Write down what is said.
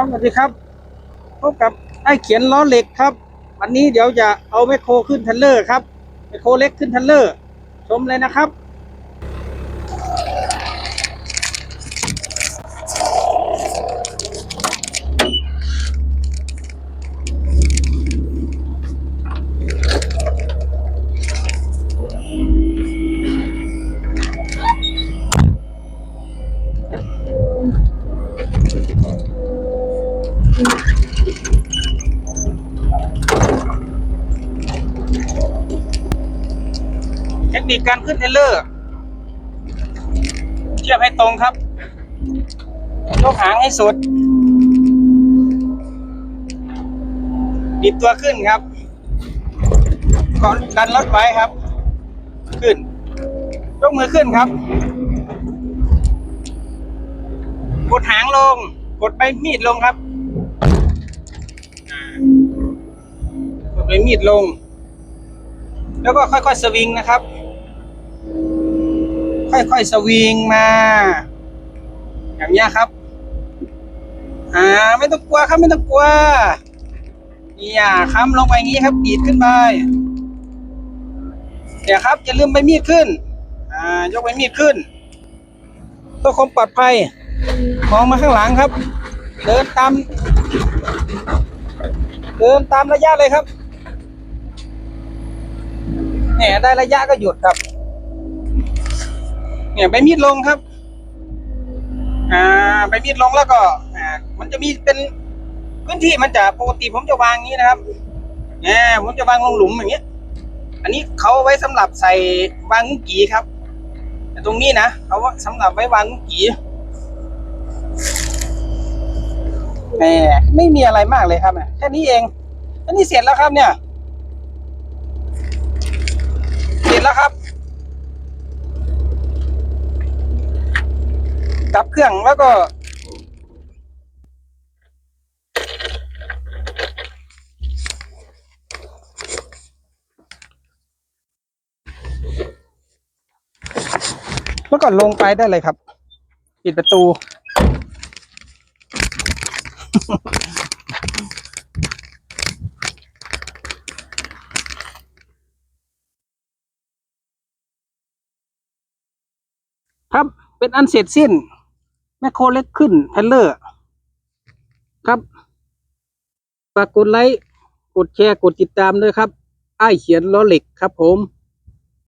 ครับสวัสดีครับพบกับไอ้เขียนล้อเหล็กครับวันนี้เดี๋ยวจะเอาแมคโครขึ้นทันเลอร์ครับแมคโครเล็กขึ้นทันเลอร์ ชมเลยนะครับ เทคนิคการขึ้นเทรลเลอร์เทียบให้ตรงครับ ยกหางให้สุด บิดตัวขึ้นครับก่อนดันรถไว้ครับ ขึ้น ยกมือขึ้นครับ กดหางลง กดไปมีดลงครับากดไปมีดลง แล้วก็ค่อยๆสวิงนะครับ ค่อยๆสวิงมา อย่างนี้ครับ อ่าไม่ต้องกลัวครับไม่ต้องกลัวอย่าค้ำลงไปอย่างนี้ครับดีดขึ้นไปเดี๋ยวครับอย่าลืมใบมีดขึ้น อ่ายกใบมีดขึ้นเพื่อความปลอดภัย มองมาข้างหลังครับ เดินตาม เดินตามระยะเลยครับ เนี่ยได้ระยะก็หยุดครับ เนี่ยใบมีดลงครับ อ่าใบมีดลงแล้วก็อ่ามันจะมีเป็นพื้นที่มันจะปกติผมจะวางอย่างนี้นะครับเนี่ยผมจะวางลงหลุมอย่างเงี้ย อันนี้เขาไว้สำหรับใส่วางกีครับแต่ตรงนี้นะเขาว่าสำหรับไว้วางกีแหมไม่มีอะไรมากเลยครับเนี่ยแค่นี้เองแค่นี้เสร็จแล้วครับเนี่ย เสร็จแล้วครับ ดับเครื่องแล้วก็ แล้วก็ลงไปได้เลยครับ ปิดประตู ครับ เป็นอันเสร็จสิ้น แมคโครเล็กขึ้นแพลเลอร์ ครับฝากกดไลค์ กดแชร์ กดติดตามด้วยครับ ไอ้เขียนล้อเหล็กครับผม